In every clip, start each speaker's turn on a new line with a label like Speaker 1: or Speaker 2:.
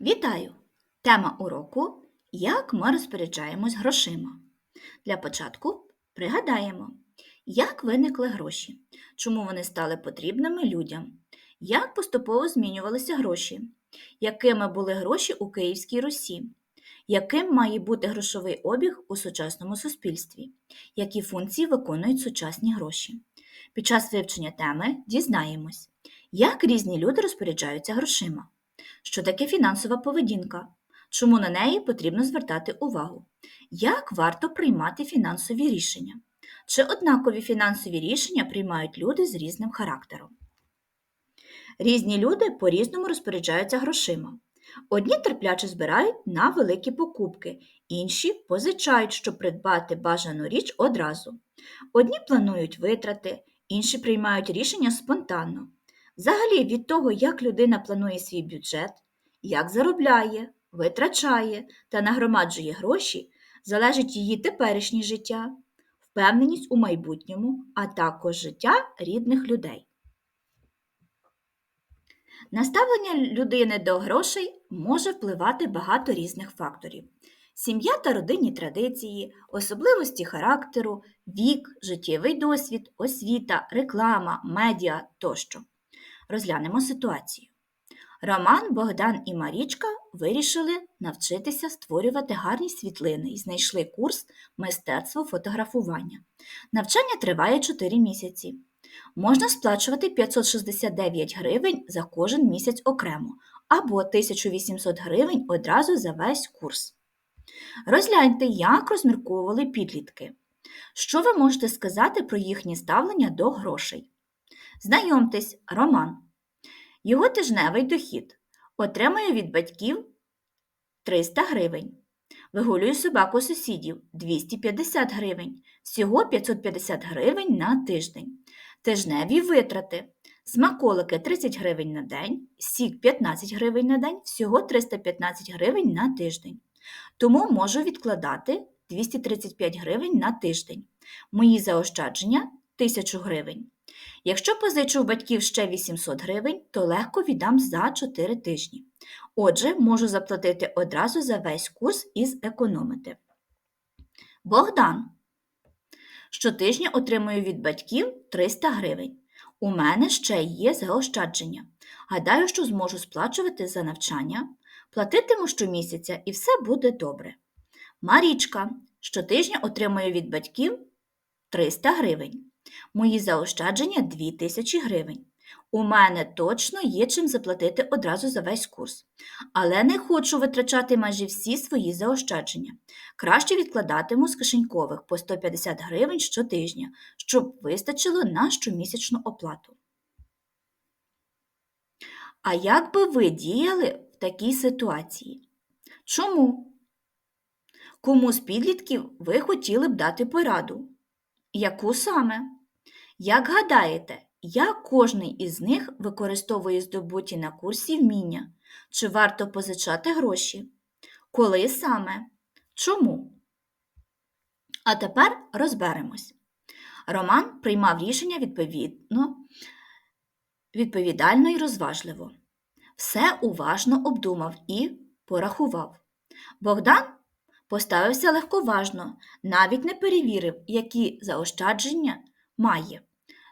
Speaker 1: Вітаю! Тема уроку Як ми розпоряджаємось грошима. Для початку пригадаємо, як виникли гроші, чому вони стали потрібними людям, як поступово змінювалися гроші, якими були гроші у Київській Русі, яким має бути грошовий обіг у сучасному суспільстві, які функції виконують сучасні гроші. Під час вивчення теми дізнаємось, як різні люди розпоряджаються грошима. Що таке фінансова поведінка? Чому на неї потрібно звертати увагу? Як варто приймати фінансові рішення? Чи однакові фінансові рішення приймають люди з різним характером? Різні люди по-різному розпоряджаються грошима. Одні терпляче збирають на великі покупки, інші позичають, щоб придбати бажану річ одразу. Одні планують витрати, інші приймають рішення спонтанно. Взагалі, від того, як людина планує свій бюджет, як заробляє, витрачає та нагромаджує гроші, залежить її теперішнє життя, впевненість у майбутньому, а також життя рідних людей. Наставлення людини до грошей може впливати багато різних факторів. Сім'я та родинні традиції, особливості характеру, вік, життєвий досвід, освіта, реклама, медіа тощо. Розглянемо ситуацію. Роман, Богдан і Марічка вирішили навчитися створювати гарні світлини і знайшли курс мистецтво фотографування. Навчання триває 4 місяці. Можна сплачувати 569 гривень за кожен місяць окремо або 1800 гривень одразу за весь курс. Розгляньте, як розмірковували підлітки. Що ви можете сказати про їхнє ставлення до грошей? Знайомтесь, Роман. Його тижневий дохід отримує від батьків 300 гривень. Вигулює собаку сусідів 250 гривень, всього 550 гривень на тиждень. Тижневі витрати. Смаколики 30 гривень на день, сік 15 гривень на день, всього 315 гривень на тиждень. Тому можу відкладати 235 гривень на тиждень. Мої заощадження 1000 гривень. Якщо позичу у батьків ще 800 гривень, то легко віддам за 4 тижні. Отже, можу заплатити одразу за весь курс і зекономити. Богдан. Щотижня отримую від батьків 300 гривень. У мене ще є заощадження. Гадаю, що зможу сплачувати за навчання, платитиму щомісяця і все буде добре. Марічка щотижня отримує від батьків 300 гривень. Мої заощадження 2000 гривень. У мене точно є чим заплатити одразу за весь курс, але не хочу витрачати майже всі свої заощадження. Краще відкладатиму з кишенькових по 150 гривень щотижня, щоб вистачило на щомісячну оплату. А як би ви діяли в такій ситуації? Чому? Кому з підлітків ви хотіли б дати пораду? Яку саме? Як гадаєте, як кожний із них використовує здобуті на курсі вміння? Чи варто позичати гроші? Коли саме? Чому? А тепер розберемось. Роман приймав рішення відповідно, відповідально і розважливо. Все уважно обдумав і порахував. Богдан поставився легковажно, навіть не перевірив, які заощадження має,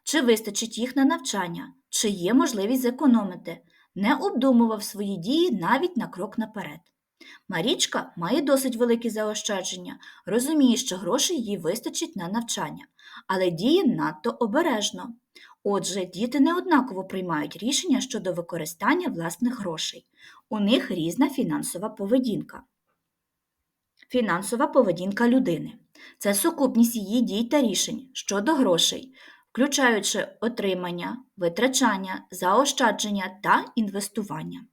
Speaker 1: чи вистачить їх на навчання, чи є можливість зекономити, не обдумував свої дії навіть на крок наперед. Марічка має досить великі заощадження, розуміє, що грошей їй вистачить на навчання, але діє надто обережно. Отже, діти неоднаково приймають рішення щодо використання власних грошей. У них різна фінансова поведінка. Фінансова поведінка людини це сукупність її дій та рішень щодо грошей, включаючи отримання, витрачання, заощадження та інвестування.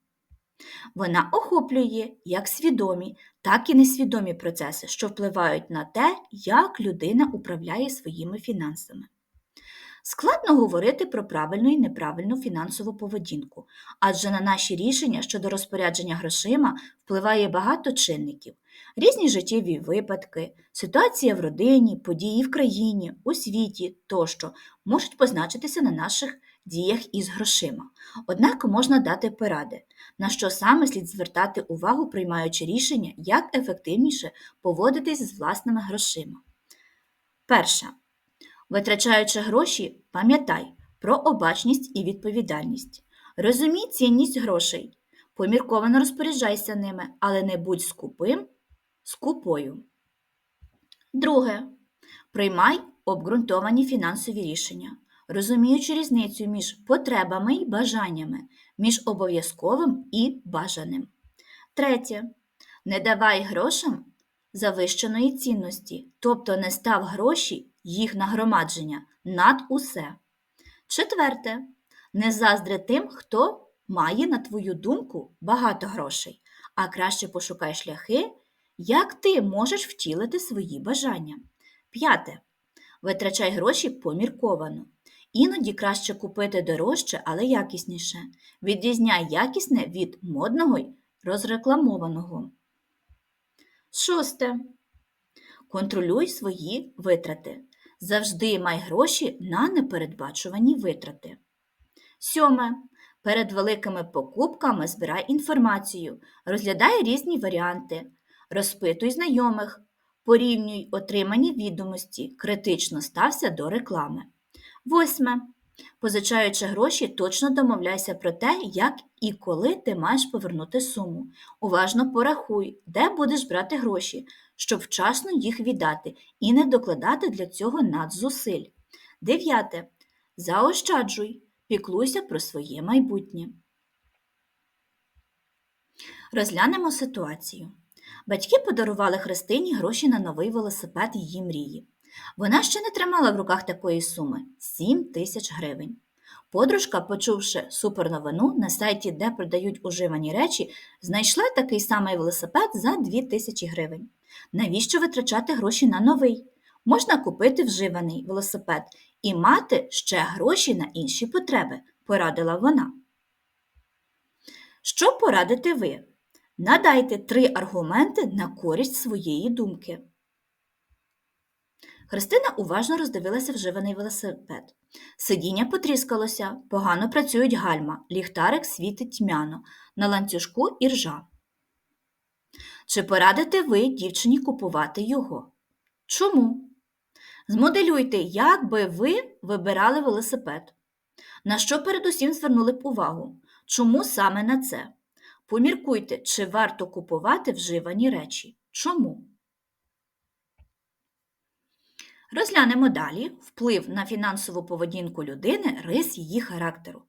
Speaker 1: Вона охоплює як свідомі, так і несвідомі процеси, що впливають на те, як людина управляє своїми фінансами. Складно говорити про правильну і неправильну фінансову поведінку, адже на наші рішення щодо розпорядження грошима впливає багато чинників, різні життєві випадки, ситуація в родині, події в країні, у світі тощо можуть позначитися на наших діях із грошима. Однак можна дати поради, на що саме слід звертати увагу, приймаючи рішення, як ефективніше поводитись з власними грошима. Перше. Витрачаючи гроші, пам'ятай про обачність і відповідальність. Розумій цінність грошей. Помірковано розпоряджайся ними, але не будь скупим, скупою. Друге. Приймай обґрунтовані фінансові рішення, розуміючи різницю між потребами і бажаннями, між обов'язковим і бажаним. Третє. Не давай грошам завищеної цінності, тобто не став гроші, їх нагромадження над усе. Четверте. Не заздри тим, хто має, на твою думку, багато грошей, а краще пошукай шляхи, як ти можеш втілити свої бажання. П'яте. Витрачай гроші помірковано. Іноді краще купити дорожче, але якісніше. Відрізняй якісне від модного й розрекламованого. Шосте. Контролюй свої витрати. Завжди май гроші на непередбачувані витрати. Сьоме. Перед великими покупками збирай інформацію, розглядай різні варіанти, розпитуй знайомих, порівнюй отримані відомості, критично стався до реклами. Восьме. Позичаючи гроші, точно домовляйся про те, як і коли ти маєш повернути суму. Уважно порахуй, де будеш брати гроші, щоб вчасно їх віддати і не докладати для цього надзусиль. Дев'яте. Заощаджуй, піклуйся про своє майбутнє. Розглянемо ситуацію. Батьки подарували Христині гроші на новий велосипед її мрії. Вона ще не тримала в руках такої суми 7 тисяч гривень. Подружка, почувши суперновину на сайті, де продають уживані речі, знайшла такий самий велосипед за 2 тисячі гривень. Навіщо витрачати гроші на новий? Можна купити вживаний велосипед і мати ще гроші на інші потреби, порадила вона. Що порадите ви? Надайте три аргументи на користь своєї думки. Христина уважно роздивилася вживаний велосипед. Сидіння потріскалося, погано працюють гальма, ліхтарик світить тьмяно, на ланцюжку іржа. Чи порадите ви дівчині купувати його? Чому? Змоделюйте, як би ви вибирали велосипед. На що передусім звернули б увагу? Чому саме на це? Поміркуйте, чи варто купувати вживані речі. Чому? Розглянемо далі вплив на фінансову поведінку людини рис її характеру.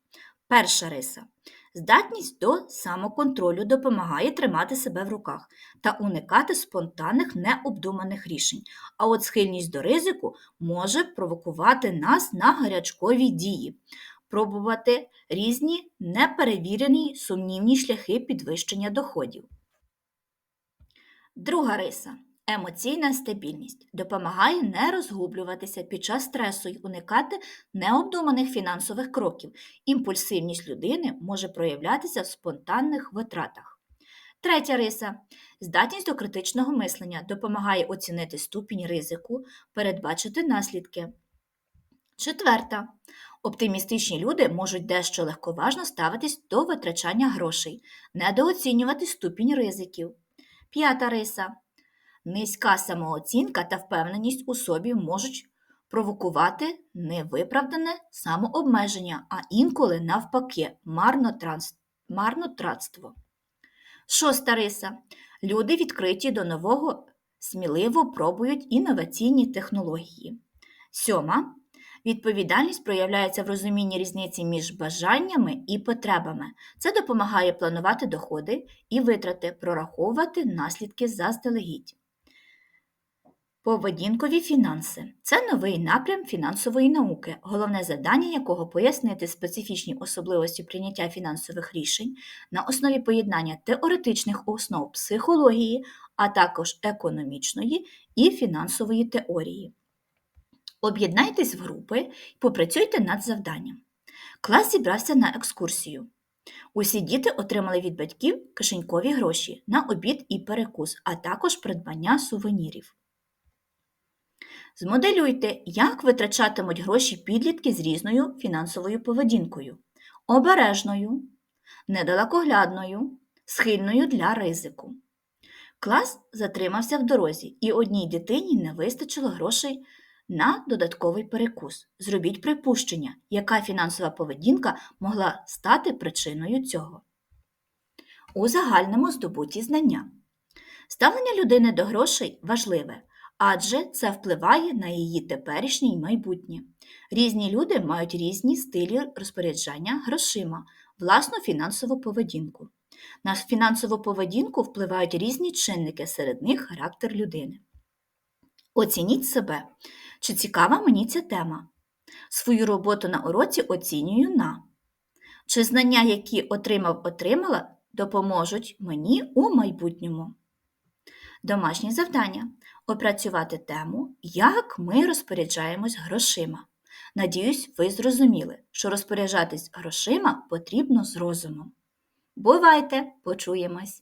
Speaker 1: Перша риса. Здатність до самоконтролю допомагає тримати себе в руках та уникати спонтанних необдуманих рішень. А от схильність до ризику може провокувати нас на гарячкові дії, пробувати різні неперевірені сумнівні шляхи підвищення доходів. Друга риса. Емоційна стабільність допомагає не розгублюватися під час стресу й уникати необдуманих фінансових кроків. Імпульсивність людини може проявлятися в спонтанних витратах. Третя риса здатність до критичного мислення допомагає оцінити ступінь ризику, передбачити наслідки. Четверта. Оптимістичні люди можуть дещо легковажно ставитись до витрачання грошей, недооцінювати ступінь ризиків. П'ята риса. Низька самооцінка та впевненість у собі можуть провокувати невиправдане самообмеження, а інколи, навпаки, марнотратство. Шоста риса. Люди відкриті до нового, сміливо пробують інноваційні технології. Сьома. Відповідальність проявляється в розумінні різниці між бажаннями і потребами. Це допомагає планувати доходи і витрати, прораховувати наслідки заздалегідь. Поведінкові фінанси це новий напрям фінансової науки, головне завдання якого пояснити специфічні особливості прийняття фінансових рішень на основі поєднання теоретичних основ психології, а також економічної і фінансової теорії. Об'єднайтесь в групи і попрацюйте над завданням. Клас зібрався на екскурсію. Усі діти отримали від батьків кишенькові гроші на обід і перекус, а також придбання сувенірів. Змоделюйте, як витрачатимуть гроші підлітки з різною фінансовою поведінкою: обережною, недалекоглядною, схильною для ризику. Клас затримався в дорозі, і одній дитині не вистачило грошей на додатковий перекус. Зробіть припущення, яка фінансова поведінка могла стати причиною цього. У загальному здобуті знання. Ставлення людини до грошей важливе, адже це впливає на її теперішнє й майбутнє. Різні люди мають різні стилі розпоряджання грошима, власну фінансову поведінку. На фінансову поведінку впливають різні чинники, серед них характер людини. Оцініть себе. Чи цікава мені ця тема? Свою роботу на уроці оцінюю на. Чи знання, які отримав-отримала, допоможуть мені у майбутньому? Домашнє завдання опрацювати тему, як ми розпоряджаємось грошима. Надіюсь, ви зрозуміли, що розпоряджатись грошима потрібно з розумом. Бувайте, почуємось!